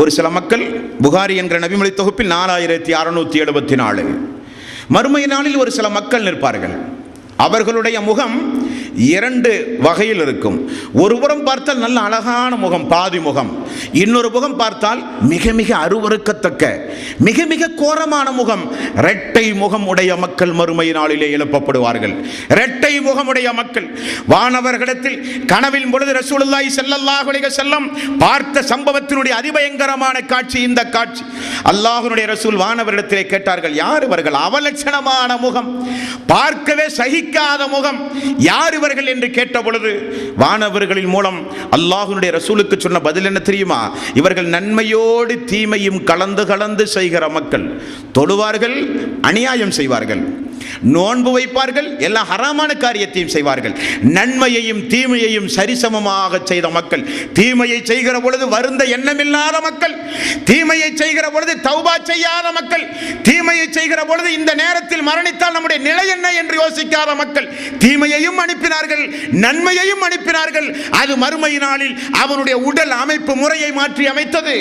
ஒரு சில மக்கள் புகாரி என்கிற நபிமொழி தொகுப்பில் நாலாயிரத்தி அறுநூத்தி எழுபத்தி நாலு மறுமை நாளில் ஒரு சில மக்கள் நிற்பார்கள். அவர்களுடைய முகம் இரண்டு வகையில் இருக்கும். ஒருபுறம் பார்த்தால் நல்ல அழகான முகம் பாதி முகம். இன்னொரு முகம் பார்த்தால் மிக மிக அருவருக்கத்தக்க மிக மிக கோரமான முகம். இரட்டை முகம் உடைய மக்கள் மறுமை நாளிலே எழுப்பப்படுவார்கள். இரட்டை முகமுடைய மக்கள். வானவர்களிடத்தில் கனவின் பொழுது ரசூலுல்லாஹி செல்லல்லாஹுலிக செல்லம் பார்த்த சம்பவத்தினுடைய அதிபயங்கரமான காட்சி இந்த காட்சி. அல்லாஹனுடைய ரசூல் வானவரிடத்திலே கேட்டார்கள் யார் இவர்கள்? அவலட்சணமான முகம். பார்க்கவே சகிக்காத முகம். யார் இவர்கள்? என்று கேட்ட பொழுது வானவர்களின் மூலம் அல்லாஹ்வுடைய ரசூலுக்கு சொன்ன பதில் என்ன தெரியுமா? இவர்கள் நன்மையோடு தீமையும் கலந்து கலந்து செய்கிற மக்கள் தொழுவார்கள் அநியாயம் செய்வார்கள். நோன்பு வைப்பார்கள் எல்லா ஹராமான காரியத்தையும் செய்வார்கள். நன்மையையும் தீமையையும் சரிசமமாக செய்த மக்கள் தீமையை செய்கிற பொழுது வருந்த எண்ணமில்லாத மக்கள் தீமையை செய்கிற பொழுது தௌபா செய்யாத மக்கள் தீமையை செய்கிற பொழுது இந்த நேரத்தில் மரணித்தால் நம்முடைய நிலை என்ன என்று யோசிக்காத மக்கள் தீமையையும் அனுப்பினார்கள் நன்மையையும் அனுப்பினார்கள். அது மறுமை நாளில் அவனுடைய உடல் அமைப்பு முறையை மாற்றி அமைத்தது.